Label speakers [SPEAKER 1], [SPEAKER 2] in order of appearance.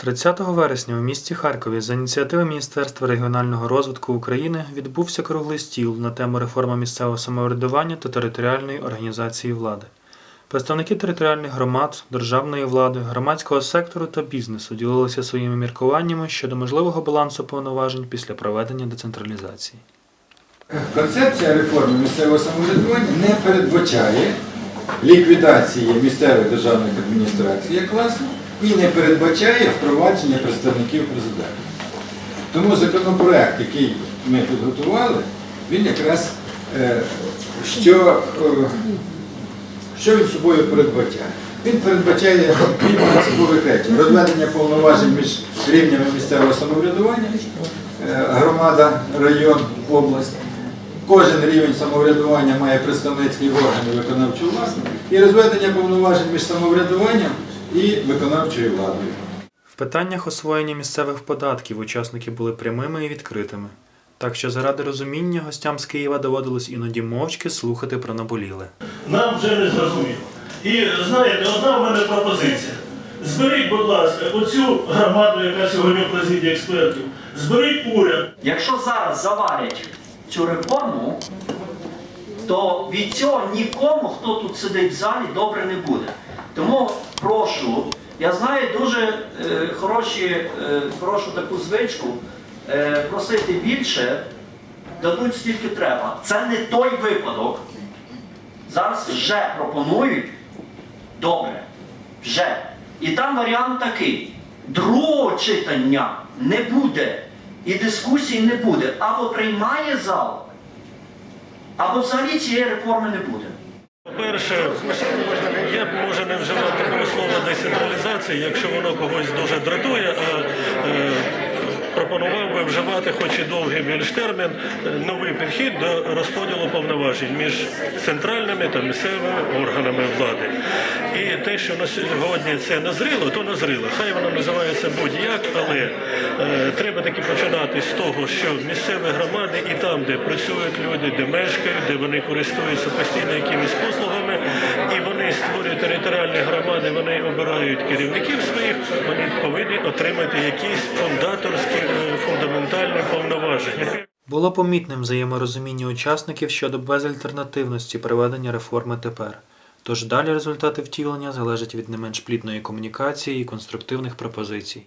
[SPEAKER 1] 30 вересня у місті Харкові за ініціативи Міністерства регіонального розвитку України відбувся круглий стіл на тему реформи місцевого самоврядування та територіальної організації влади. Представники територіальних громад, державної влади, громадського сектору та бізнесу ділилися своїми міркуваннями щодо можливого балансу повноважень після проведення децентралізації.
[SPEAKER 2] Концепція реформи місцевого самоврядування не передбачає ліквідації місцевих державних адміністрацій як класу і не передбачає впровадження представників президента. Тому законопроект, який ми підготували, він якраз е, що, е, що він собою передбачає? Він передбачає принципових речі. Розведення повноважень між рівнями місцевого самоврядування, е, громада, район, область. Кожен рівень самоврядування має представницький орган і виконавчу владу, і розведення повноважень між самоврядуванням і виконавчою владою.
[SPEAKER 1] В питаннях освоєння місцевих податків учасники були прямими і відкритими. Так що заради розуміння гостям з Києва доводилось іноді мовчки слухати про наболіле.
[SPEAKER 3] нам вже не зрозуміло. І знаєте, одна в мене пропозиція. Зберіть, будь ласка, оцю громаду, яка сьогодні в президії експертів, зберіть уряд.
[SPEAKER 4] Якщо зараз завалять цю реформу, то від цього нікому, хто тут сидить в залі, добре не буде. Тому прошу, я знаю дуже е, хороші, е, хорошу таку звичку, е, просити більше, дадуть стільки треба. Це не той випадок. Зараз вже пропонують добре. Вже. І там варіант такий: другого читання не буде і дискусії не буде. Або приймає зал, або взагалі цієї реформи не буде.
[SPEAKER 3] По-перше, я б може не вживав такого слова децентралізація, якщо воно когось дуже дратує, а е, пропонував би вживати, хоч і довгий більш термін, е, новий підхід до розподілу повноважень між центральними та місцевими органами влади. І те, що на сьогодні це назріло, то назріло. Хай воно називається будь-як, але е, треба таки починати з того, що місцеві громади і там, де працюють люди, де мешкають, де вони користуються постійно якимись послугами, і вони створюють територіальні громади, вони обирають керівників вони повинні отримати якісь фундаторські, е, фундаментальні повноваження.
[SPEAKER 1] Було помітним взаєморозуміння учасників щодо безальтернативності проведення реформи тепер. Тож далі результати втілення залежать від не менш плідної комунікації і конструктивних пропозицій.